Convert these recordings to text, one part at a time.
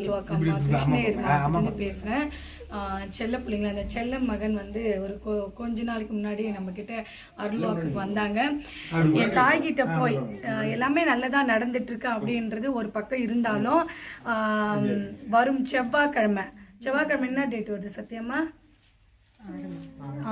உங்கள் அருள்வாக்கம்மா கிருஷ்ணகிரி பேசுகிறேன் செல்ல பிள்ளைங்களா அந்த செல்ல மகன் வந்து ஒரு கொஞ்ச நாளைக்கு முன்னாடி நம்ம கிட்ட அருள்வாக்குக்கு வந்தாங்க. என் தாய்கிட்ட போய் எல்லாமே நல்லதா நடந்துட்டு இருக்கு அப்படின்றது ஒரு பக்கம் இருந்தாலும் ஆஹ், வரும் செவ்வாய்க்கிழமை. செவ்வாய்க்கிழமை என்ன டேட் வருது சத்தியமா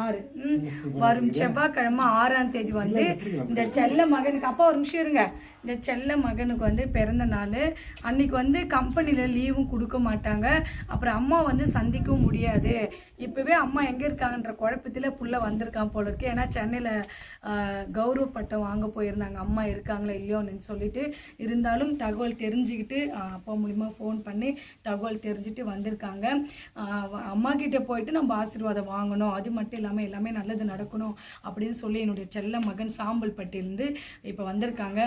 ஆறு. ம். வரும் செவ்வாய்க்கிழமை ஆறாம் தேதி வந்து இந்த செல்ல மகனுக்கு அப்பா ஒரு நிமிஷம் இருங்க. இந்த செல்ல மகனுக்கு வந்து பிறந்த நாள். அன்னைக்கு வந்து கம்பெனியில் லீவும் கொடுக்க மாட்டாங்க. அப்புறம் அம்மா வந்து சந்திக்கவும் முடியாது. இப்போவே அம்மா எங்கே இருக்காங்கன்ற குழப்பத்தில் புள்ள வந்திருக்கான் போல இருக்கு. ஏன்னா சென்னையில் கௌரவ பட்டம் வாங்க போயிருந்தாங்க. அம்மா இருக்காங்களா இல்லையோன்னு சொல்லிட்டு இருந்தாலும் தகவல் தெரிஞ்சுக்கிட்டு அப்பா மூலிமா ஃபோன் பண்ணி தகவல் தெரிஞ்சுட்டு வந்திருக்காங்க. அம்மா கிட்டே போயிட்டு நம்ம ஆசீர்வாதம் வாங்கணும். அது மட்டும் இல்லாமல் எல்லாமே நல்லது நடக்கணும் அப்படின்னு சொல்லி என்னுடைய செல்ல மகன் சாம்பல் பட்டியிலேருந்து இப்போ வந்திருக்காங்க.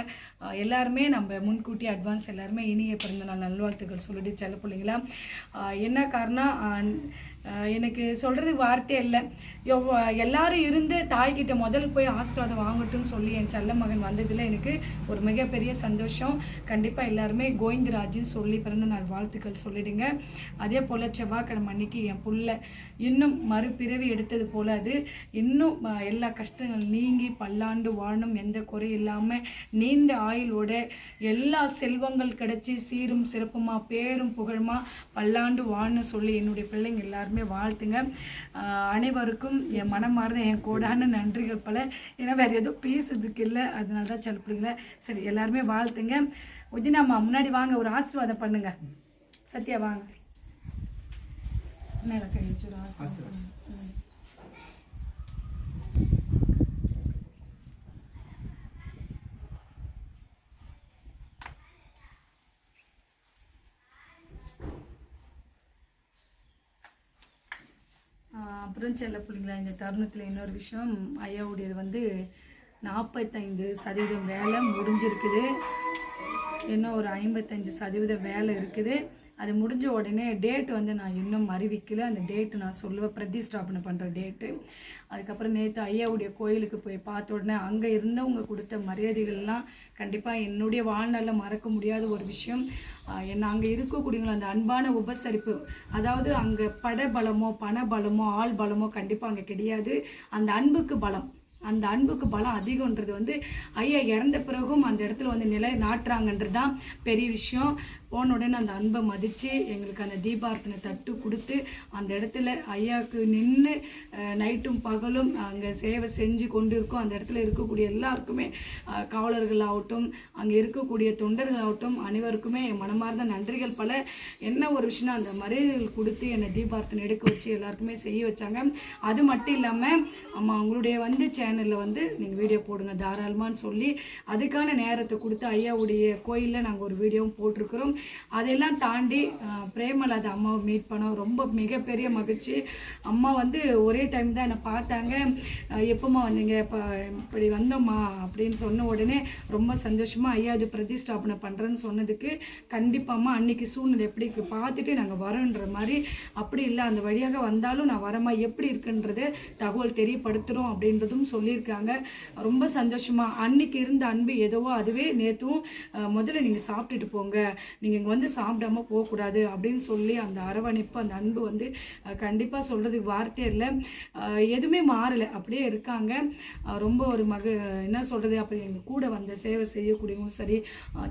எல்லாருமே நம்ம முன்கூட்டி அட்வான்ஸ் எல்லாருமே இனிய பிறந்த நாள் நல்வாழ்த்துக்கள் சொல்லிட்டு செல்ல பிள்ளைங்களா. என்ன காரணம்? எனக்கு சொல்கிறதுக்கு வார்த்தையே இல்லை எவ்வ- எல்லாரும் இருந்து தாய்கிட்ட முதல் போய் ஆசீர்வாதம் வாங்கட்டும்னு சொல்லி என் செல்ல மகன் வந்ததில் எனக்கு ஒரு மிகப்பெரிய சந்தோஷம். கண்டிப்பாக எல்லாருமே கோவிந்தராஜின்னு சொல்லி பிறந்த நாள் வாழ்த்துக்கள் சொல்லிடுங்க. அதே போல் செவ்வாய்க்கிழமை அன்னைக்கு என் புள்ள இன்னும் மறுபிறவி எடுத்தது போல் அது. இன்னும் எல்லா கஷ்டங்கள் நீங்கி பல்லாண்டு வாழணும் எந்த குறை இல்லாமல் நீண்ட ஆயுளோட எல்லா செல்வங்கள் கிடைச்சி சீரும் சிறப்புமா பேரும் புகழுமா பல்லாண்டு வாழணும் சொல்லி என்னுடைய பிள்ளைங்க எல்லாரும் எல்லாருமே வாழ்த்துங்க. அனைவருக்கும் என் மனமார்ந்த என் கூடான நன்றிகள் பல. ஏன்னா வேற எதுவும் பேசுறதுக்கு இல்லை. அதனால தான் சில சரி எல்லாருமே வாழ்த்துங்க. உதினாம்மா முன்னாடி வாங்க ஒரு ஆசீர்வாதம் பண்ணுங்க. சத்யா வாங்க. மேலே கழிச்சு ஒரு ஆசீர்வாதம் பண்ணுங்க. ம். செல்ல பிள்ளைங்களா இந்த தருணத்தில் இன்னொரு விஷயம் ஐயாவுடையது வந்து நாற்பத்தைந்து சதவீதம் வேலை முடிஞ்சிருக்குது இன்னும் ஒரு ஐம்பத்தஞ்சு சதவீத வேலை இருக்குது அது முடிஞ்ச உடனே டேட் வந்து நான் இன்னும் அறிவிக்கல. அந்த டேட்டு நான் சொல்லுவேன் பிரதிஷ்டாபனை பண்ணுற டேட்டு அதுக்கப்புறம் நேற்று ஐயாவுடைய கோயிலுக்கு போய் பார்த்த உடனே அங்கே இருந்தவங்க கொடுத்த மரியாதைகள்லாம் கண்டிப்பாக என்னுடைய வாழ்நாளில் மறக்க முடியாத ஒரு விஷயம். என்ன அங்கே இருக்கக்கூடியவங்க அந்த அன்பான உபசரிப்பு அதாவது அங்கே பட பலமோ பண பலமோ ஆள் பலமோ கண்டிப்பாக அங்கே கிடையாது. அந்த அன்புக்கு பலம். அந்த அன்புக்கு பலம் அதிகம்ன்றது வந்து ஐயா இறந்த பிறகும் அந்த இடத்துல வந்து நிலை நாட்டுறாங்கன்றது தான் பெரிய விஷயம். போன உடனே அந்த அன்பை மதித்து எங்களுக்கு அந்த தீபார்த்தனை தட்டு கொடுத்து அந்த இடத்துல ஐயாவுக்கு நின்று நைட்டும் பகலும் அங்கே சேவை செஞ்சு கொண்டு இருக்கோம். அந்த இடத்துல இருக்கக்கூடிய எல்லாருக்குமே காவலர்கள் காவலர்களாகட்டும் அங்கே இருக்கக்கூடிய தொண்டர்களாகட்டும் அனைவருக்குமே என் மனமார்ந்த நன்றிகள் பல. என்ன ஒரு விஷயம் அந்த மரியாதைகள் கொடுத்து என்னை தீபார்த்தனை எடுக்க வச்சு எல்லாருக்குமே செய்ய வச்சாங்க. அது மட்டும் இல்லாமல் அம்மா அவங்களுடைய வந்து சேனலில் வந்து நீங்கள் வீடியோ போடுங்க தாராளமான்னு சொல்லி அதுக்கான நேரத்தை கொடுத்து ஐயாவுடைய கோயிலில் நாங்கள் ஒரு வீடியோவும் போட்டிருக்கிறோம். அதெல்லாம் தாண்டி அஹ், பிரேமலதா அம்மாவை மீட் பண்ணோம். ரொம்ப மிகப்பெரிய மகிழ்ச்சி. அம்மா வந்து ஒரே டைம் தான் என்னை பார்த்தாங்க. எப்போம்மா வந்தீங்க? இப்போ இப்படி வந்தோம்மா அப்படின்னு சொன்ன உடனே ரொம்ப சந்தோஷமாக ஐயா இது பிரதிஷ்டாபனை பண்ணுறேன்னு சொன்னதுக்கு கண்டிப்பாம்மா அன்னைக்கு சூழ்நிலை எப்படி பார்த்துட்டு நாங்கள் வரோன்ற மாதிரி அப்படி இல்லை. அந்த வழியாக வந்தாலும் நான் வரமா எப்படி இருக்குன்றது தகவல் தெரியப்படுத்துகிறோம் அப்படின்றதும் சொல்லியிருக்காங்க. ரொம்ப சந்தோஷமாக அன்னைக்கு இருந்த அன்பு எதுவோ அதுவே நேற்றும் முதல்ல நீங்கள் சாப்பிட்டுட்டு போங்க. நீங்கள் இங்கே வந்து சாப்பிடாம போகக்கூடாது அப்படின்னு சொல்லி அந்த அரவணைப்பு அந்த அன்பு வந்து கண்டிப்பாக சொல்கிறதுக்கு வார்த்தையே இல்லை. எதுவுமே மாறலை. அப்படியே இருக்காங்க. ரொம்ப ஒரு மக என்ன சொல்கிறது அப்படி எங்கள் கூட வந்த சேவை செய்யக்கூடியவங்களும் சரி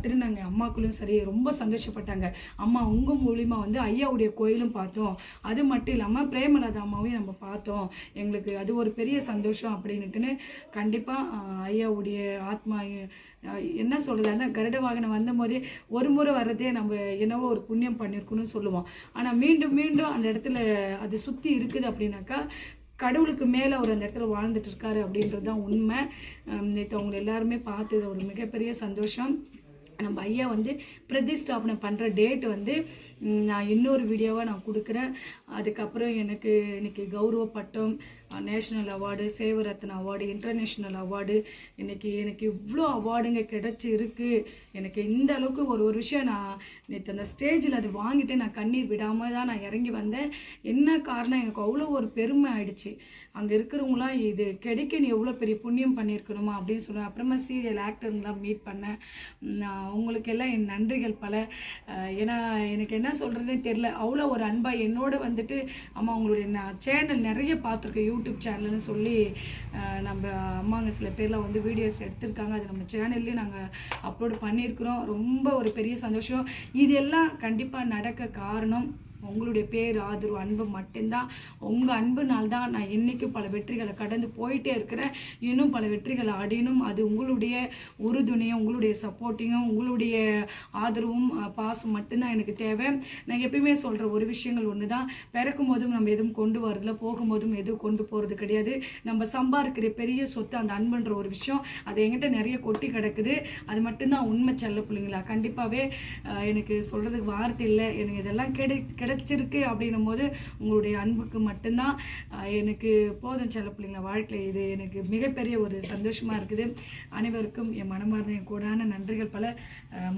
திருநங்கை அம்மாக்களும் சரி ரொம்ப சந்தோஷப்பட்டாங்க. அம்மா உங்கள் மூலியமாக வந்து ஐயாவுடைய கோயிலும் பார்த்தோம். அது மட்டும் இல்லாமல் பிரேமலதா அம்மாவையும் நம்ம பார்த்தோம். எங்களுக்கு அது ஒரு பெரிய சந்தோஷம் அப்படின்ட்டுன்னு கண்டிப்பாக ஐயாவுடைய ஆத்மா என்ன சொல்கிறது அந்த கருட வாகனம் வந்தபோதே ஒரு முறை வர்றதே நம்ம என்னவோ ஒரு புண்ணியம் பண்ணியிருக்கணும்னு சொல்லுவோம். ஆனால் மீண்டும் மீண்டும் அந்த இடத்துல அது சுற்றி இருக்குது அப்படின்னாக்கா கடவுளுக்கு மேலே அவர் அந்த இடத்துல வாழ்ந்துட்டு இருக்காரு அப்படின்றது தான் உண்மை. நேற்று அவங்க எல்லாருமே பார்த்தது ஒரு மிகப்பெரிய சந்தோஷம். நம்ம ஐயா வந்து பிரதிஷ்டாபனை பண்ணுற டேட் வந்து நான் இன்னொரு வீடியோவாக நான் கொடுக்குறேன். அதுக்கப்புறம் எனக்கு இன்னைக்கு கௌரவ பட்டம் national award Sevaratna award international award இன்னைக்கு எனக்கு இவ்வளோ அவார்டுங்க கிடைச்சி இருக்குது எனக்கு இந்த அளவுக்கு ஒரு ஒரு விஷயம் நான் நேற்று அந்த ஸ்டேஜில் அது வாங்கிட்டு நான் கண்ணீர் விடாமல் தான் நான் இறங்கி வந்தேன். என்ன காரணம்? எனக்கு அவ்வளோ ஒரு பெருமை ஆயிடுச்சு. அங்கே இருக்கிறவங்களாம் இது கிடைக்க நீ எவ்வளோ பெரிய புண்ணியம் பண்ணியிருக்கணுமா அப்படின்னு சொல்லுவேன் அப்புறமா சீரியல் ஆக்டருங்களாம் மீட் பண்ணேன். அவங்களுக்கெல்லாம் நான் என் நன்றிகள் பல. ஏன்னா எனக்கு என்ன சொல்கிறதுனே தெரில அவ்வளோ ஒரு அன்பாக என்னோட வந்து வந்துட்டு அம்மா உங்களுடைய நான் சேனல் நிறைய பார்த்துருக்கேன் யூடியூப் சேனல்னு சொல்லி நம்ம அம்மாங்க சில பேர்லாம் வந்து வீடியோஸ் எடுத்திருக்காங்க. அது நம்ம சேனல்லையும் நாங்கள் அப்லோட் பண்ணியிருக்கிறோம். ரொம்ப ஒரு பெரிய சந்தோஷம். இதெல்லாம் கண்டிப்பாக நடக்க காரணம். உங்களுடைய பேர் ஆதரவு அன்பு மட்டும்தான். உங்கள் அன்புனால் தான் நான் இன்றைக்கும் பல வெற்றிகளை கடந்து போயிட்டே இருக்கிறேன். இன்னும் பல வெற்றிகளை அடையணும். அது உங்களுடைய உறுதுணையும் உங்களுடைய சப்போர்ட்டிங்கும் உங்களுடைய ஆதரவும் பாசம் மட்டும்தான் எனக்கு தேவை. நான் எப்பயுமே சொல்கிற ஒரு விஷயங்கள் ஒன்று தான் பிறக்கும் போதும் நம்ம எதுவும் கொண்டு வரதில்ல போகும்போதும் எதுவும் கொண்டு போகிறது கிடையாது. நம்ம சம்பாதிக்கிற பெரிய சொத்து அந்த அன்புன்ற ஒரு விஷயம் அது என்கிட்ட நிறைய கொட்டி கிடக்குது. அது மட்டும்தான் உண்மை செல்ல பிள்ளைங்களா? கண்டிப்பாகவே எனக்கு சொல்கிறதுக்கு வார்த்தை இல்லை. எனக்கு இதெல்லாம் கிடை கிடைச்சிருக்கு அப்படின்னும் போது உங்களுடைய அன்புக்கு மட்டும்தான் எனக்கு போதும் செல்ல பிள்ளைங்களா வாழ்க்கையில் இது எனக்கு மிகப்பெரிய ஒரு சந்தோஷமாக இருக்குது. அனைவருக்கும் என் மனமார்ந்த என் கூடான நன்றிகள் பல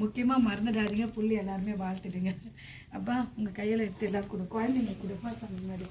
முக்கியமாக மறந்துடாதீங்க. புள்ளி எல்லாருமே வாழ்த்துடுங்க அப்பா உங்கள் கையில் எடுத்து எல்லாம் கொடு குழந்தைங்க கொடுப்பா சொன்ன மாதிரி.